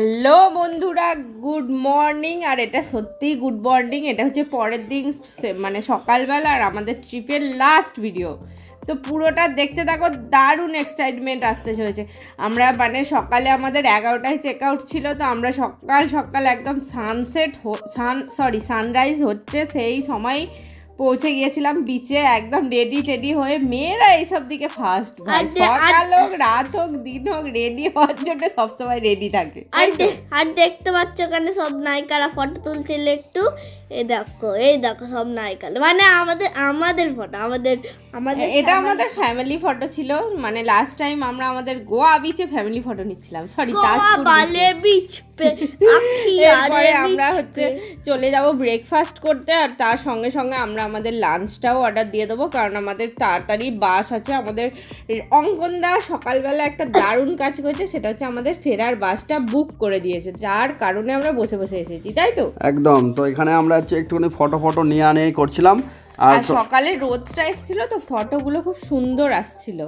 Hello বন্ধুরা, good morning. আর এটা সত্যিই গুড মর্নিং, এটা হচ্ছে পরের দিন মানে সকালবেলা আর আমাদের ট্রিপের লাস্ট ভিডিও তো পুরোটা দেখতে থাকো, দারুণ এক্সাইটমেন্ট আসতে চলেছে। আমরা মানে সকালে আমাদের এগারোটায় চেক আউট ছিল, তো আমরা সকাল সকাল একদম সানসেট সান সরি সানরাইজ হচ্ছে সেই সময় পৌঁছে গিয়েছিলাম বিচে একদম রেডি টেডি হয়ে মেয়েরা এইসব দিকে ফার্স্ট সকাল হোক রাত হোক দিন হোক রেডি হওয়ার জন্য সবসময় রেডি থাকে। আর আর দেখতে পাচ্ছ ওখানে সব নায়িকারা ফটো তুলছিল একটু। এই দেখো এই দেখো সব নায়িকারা। মানে আমাদের আমাদের ফটো আমাদের আমাদের এটা আমাদের ফ্যামিলি ফটো ছিল। মানে লাস্ট টাইম আমরা আমাদের গোয়া বিচে ফ্যামিলি ফটো নিচ্ছিলাম। সরি বালে বিচ আমরা হচ্ছে চলে যাব ব্রেকফাস্ট করতে আর তার সঙ্গে সঙ্গে আমরা আমাদের লাঞ্চটাও অর্ডার দিয়ে দেবো। কারণ আমাদের তাড়াতাড়ি বাস আছে। আমাদের অঙ্কনদা সকালবেলা একটা দারুণ কাজ করেছে। সেটা হচ্ছে আমাদের ফেরার বাসটা বুক করে দিয়েছে। যার কারণে আমরা বসে বসে এসেছি তাই তো? একদম। তো এখানে আমরা হচ্ছে একটুখানি ফটো ফটো নিয়ে আনে করছিলাম। আর সকালে রোদটা এসেছিল তো ফটোগুলো খুব সুন্দর আসছিল।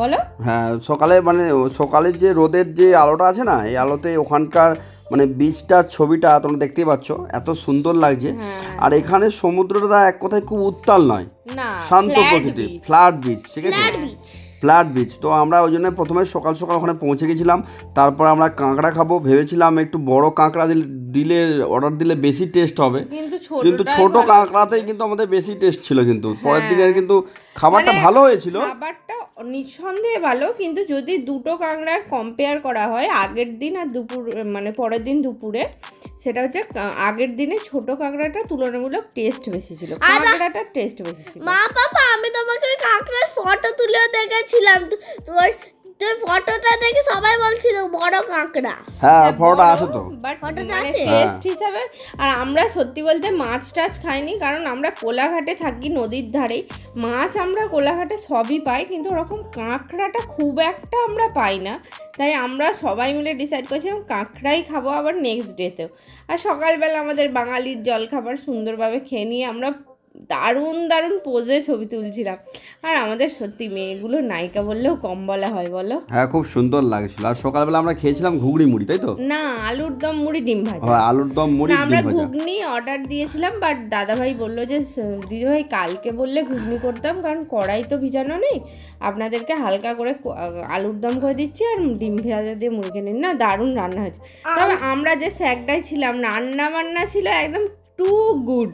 বলো? হ্যাঁ সকালে মানে সকালের যে রোদের যে আলোটা আছে না এই আলোতে ওখানকার মানে বিচটার ছবিটা তোমরা দেখতেই পাচ্ছ এত সুন্দর লাগছে। হ্যাঁ। আর এখানে সমুদ্রটা এক কথায় খুব উত্তাল নয়। শান্ত প্রকৃতি ফ্ল্যাট বিচ ঠিক আছে? ফ্ল্যাট বিচ তো আমরা ওই জন্য প্রথমে সকাল সকাল ওখানে পৌঁছে গেছিলাম। তারপর আমরা কাঁকড়া খাব ভেবেছিলাম একটু বড় কাঁকড়া দিলে দিলে অর্ডার দিলে বেশি টেস্ট হবে। কিন্তু ছোট কাঁকড়াতেই কিন্তু আমাদের বেশি টেস্ট ছিল কিন্তু। পরের দিনের কিন্তু খাবারটা মানে ভালো হয়েছিল। খাবারটা নিঃসন্দেহে ভালো কিন্তু যদি দুটো কাঁকড়ার কম্পেয়ার করা হয় আগের দিন আর দুপুর মানে পরের দিন দুপুরে সেটা হচ্ছে আগের দিনে ছোট কাঁকড়াটা তুলনামূলক টেস্ট বেশি ছিল। কাঁকড়াটার টেস্ট বেশি ছিল। মা বাবা আমি তোমাকে কাঁকড়ার ফটো তুলে দেখেছিলাম। তোর তোর ফটোটা দেখে সবাই বলছিল বড় কাঁকড়া। হ্যাঁ ফটোটা আছে তো। বাট ফটোটা মানে আছে? টেস্ট হিসাবে আর আমরা সত্যি বলতে মাছ টাছ খাইনি কারণ আমরা কোলাঘাটে থাকি নদীর ধারেই মাছ আমরা কোলাঘাটে সবই পাই কিন্তু ওরকম কাঁকড়াটা খুব একটা আমরা পাই না। তাই আমরা সবাই মিলে ডিসাইড করেছিলাম কাঁকড়াই খাব আবার নেক্সট ডেতেও আর সকালবেলা আমাদের বাঙালির জলখাবার সুন্দরভাবে খেয়ে নিয়ে আমরা দারুণ দারুণ পোজে ছবি তুলছিলাম। আর আমাদের সত্যি মেয়েগুলো নায়িকা বললেও কম বলা হয় বলো? হ্যাঁ খুব সুন্দর লাগছিল। আর সকালবেলা আমরা খেয়েছিলাম ঘুগনি মুড়ি তাই তো? না আলুর দম মুড়ি ডিম ভাজা। হয়, আলুর দম মুড়ি আমরা ডিম ভাজা। ঘুগনি অর্ডার দিয়েছিলাম বাট দাদাভাই বলল যে দিদিভাই কালকে বললে ঘুগনি করতাম কারণ কড়াই তো ভিজানো নেই। আপনাদেরকে হালকা করে আলুর দম করে দিচ্ছি আর ডিম ভেজা দিয়ে মুরগি নিন। না দারুণ রান্না হয়েছে। তবে আমরা যে স্যাকটাই ছিলাম রান্না বান্না ছিল একদম টু গুড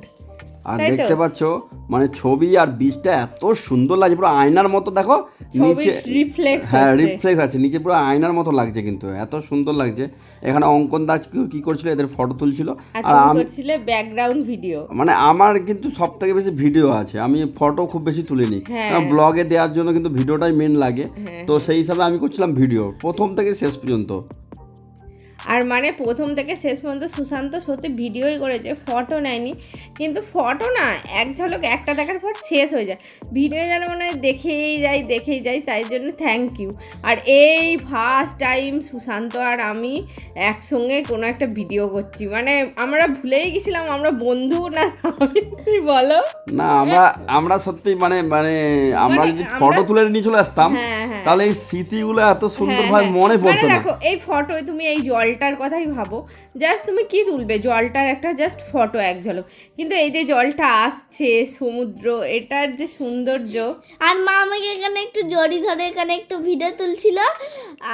আর দেখতে পাচ্ছ মানে ছবি আর বীজটা এত সুন্দর লাগছে পুরো আয়নার মতো দেখো নিচে হ্যাঁ রিফ্লেক্স আছে নিচে পুরো আয়নার মতো লাগছে কিন্তু এত সুন্দর লাগছে। এখানে অঙ্কন দাস কি- করছিল এদের ফটো তুলছিল। আর আমি ব্যাকগ্রাউন্ড ভিডিও মানে আমার কিন্তু সব থেকে বেশি ভিডিও আছে আমি ফটো খুব বেশি তুলিনি। হ্যাঁ। ব্লগে দেওয়ার জন্য কিন্তু ভিডিওটাই মেন লাগে। তো সেই হিসাবে আমি করছিলাম ভিডিও প্রথম থেকে শেষ পর্যন্ত। আর মানে প্রথম থেকে শেষ পর্যন্ত সুশান্ত সত্যি ভিডিওই করেছে ফটো নেয়নি। কিন্তু ফটো না এক ঝলক একটা দেখার পর শেষ হয়ে যায়। ভিডিও যেন মনে হয় দেখেই যাই দেখেই যাই তাই জন্য থ্যাংক ইউ আর এই ফার্স্ট টাইম সুশান্ত আর আমি একসঙ্গে কোনো একটা ভিডিও করছি। মানে আমরা ভুলেই গেছিলাম আমরা বন্ধু না বলো? না আমরা আমরা সত্যি মানে মানে আমরা মানে যদি ফটো তুলে নিয়ে চলে আসতাম হ্যাঁ হ্যাঁ। তাহলে এই স্মৃতিগুলো এত সুন্দরভাবে হ্যাঁ। মনে মানে পড়তো না। দেখো এই ফটো তুমি এই জলটার কথাই ভাবো। জাস্ট তুমি কি তুলবে? জলটার একটা জাস্ট ফটো এক ঝলক। কিন্তু এই যে জলটা আসছে সমুদ্র এটার যে সৌন্দর্য। আর মা আমাকে এখানে একটু জড়ি ধরে এখানে একটু ভিডিও তুলছিল।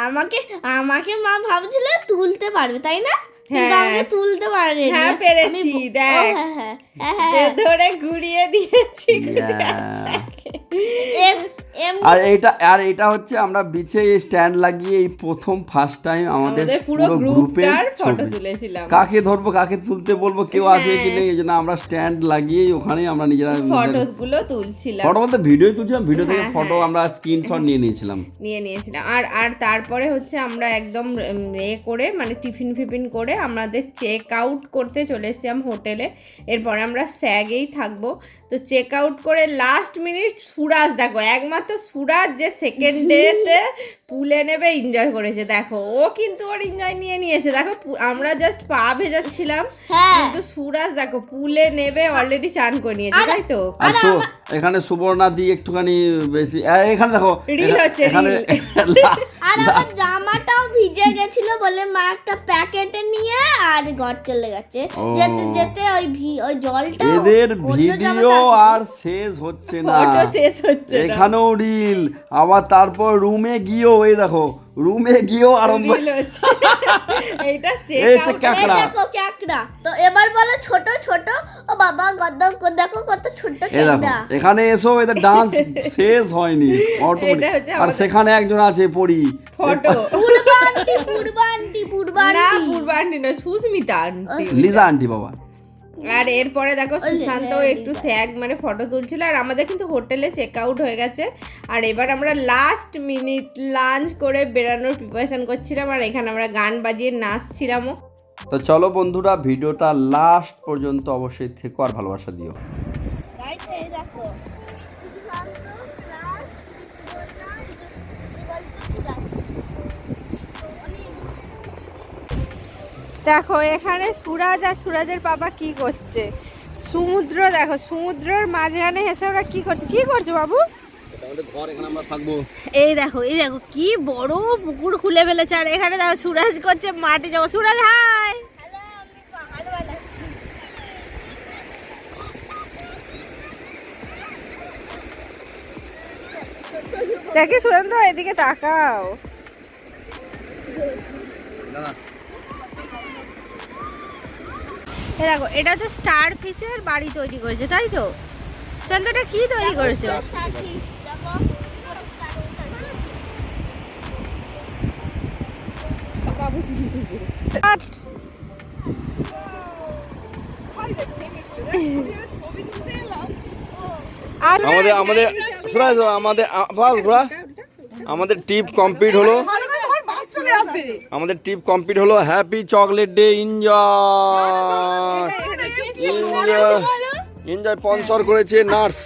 আমাকে আমাকে মা ভাবছিল তুলতে পারবে তাই না? হ্যাঁ। তুলতে পারে হ্যাঁ, পেরেছি, দেখ। হ্যাঁ হ্যাঁ ধরে ঘুরিয়ে দিয়েছি আর এটা আর এটা হচ্ছে আমরা বিচে স্ট্যান্ড লাগিয়ে এই প্রথম ফার্স্ট টাইম আমাদের পুরো গ্রুপের ফটো তুলেছিলাম। কাকে ধরবো কাকে তুলতে বলব কেউ আসবে কি হ্যাঁ। নেই এই জন্য আমরা স্ট্যান্ড লাগিয়েই ওখানেই আমরা নিজেরা ফটো গুলো তুলছিলাম। ফটো বলতে ভিডিও তুলছিলাম ভিডিও থেকে হ্যাঁ, ফটো আমরা স্ক্রিনশট নিয়ে নিয়েছিলাম। নিয়ে নিয়েছিলাম। আর আর তারপরে হচ্ছে আমরা একদম এ করে মানে টিফিন ফিফিন করে আমাদের চেক আউট করতে চলে এসেছিলাম হোটেলে। এরপরে আমরা স্যাগেই থাকব। তো চেক আউট করে লাস্ট মিনিট সুরাজ দেখো একমাত্র সুরাজ যে সেকেন্ড ডেতে পুলে নেবে এনজয় করেছে। দেখো ও কিন্তু ওর এনজয় নিয়ে নিয়েছে। দেখো পু- আমরা জাস্ট পা ভেজাচ্ছিলাম হ্যাঁ। কিন্তু সুরাজ দেখো পুলে নেবে অলরেডি চান করে নিয়েছে তাই তো? এখানে সুবর্ণা দি একটুখানি বেশি এখানে দেখো এখানে আর আমার জামাটাও ভিজে গেছিল বলে মা একটা প্যাকেটে নিয়ে আর ঘর চলে গেছে। যেতে যেতে ওই ভি ওই জলটা এদের ভিডিও আর শেষ হচ্ছে না। ফটো শেষ হচ্ছে এখানেও রিল। আবার তারপর রুমে গিয়েও ওই দেখো রুমে গিয়েও আরম্ভ। চেক। দেখো ক্যাকড়া তো এবার বলো ছোট ছোট। ও বাবা গদ দেখো কত ছোট ক্যাকড়া এখানে এসো এদের ডান্স শেষ হয়নি। এটা আর সেখানে একজন আছে পড়ি ফটো। না নয় সুস্মিতা আন্টি। লিজা আন্টি বাবা। আর এরপরে দেখো সুশান্ত একটু স্যাগ মানে ফটো তুলছিল আর আমাদের কিন্তু হোটেলে চেক আউট হয়ে গেছে। আর এবার আমরা লাস্ট মিনিট লাঞ্চ করে বেরানোর প্রিপারেশন করছিলাম আর এখানে আমরা গান বাজিয়ে নাচছিলামও। তো চলো বন্ধুরা ভিডিওটা লাস্ট পর্যন্ত অবশ্যই থেকো আর ভালোবাসা দিও। দেখো এখানে সুরাজ আর সুরাজের বাবা কি করছে? সমুদ্র দেখো সমুদ্রের মাঝখানে এসে ওরা কি করছে? কি করছ বাবু? এই দেখো এই দেখো কি বড় পুকুর খুলে ফেলেছে। আর এখানে দেখো সুরাজ করছে মাটি যাব সুরাজ হাই! দেখি সুরেন্দ্র এদিকে তাকাও। এই দেখো এটা হচ্ছে স্টার ফিশের বাড়ি তৈরি করেছে তাই তো? এটা কি তৈরি করেছ? আর আমাদের আমাদের আমাদের আমাদের টিপ কমপ্লিট হলো। আমাদের টিপ কমপ্লিট হলো happy chocolate day enjoy enjoy enjoy sponsor করেছে নার্স।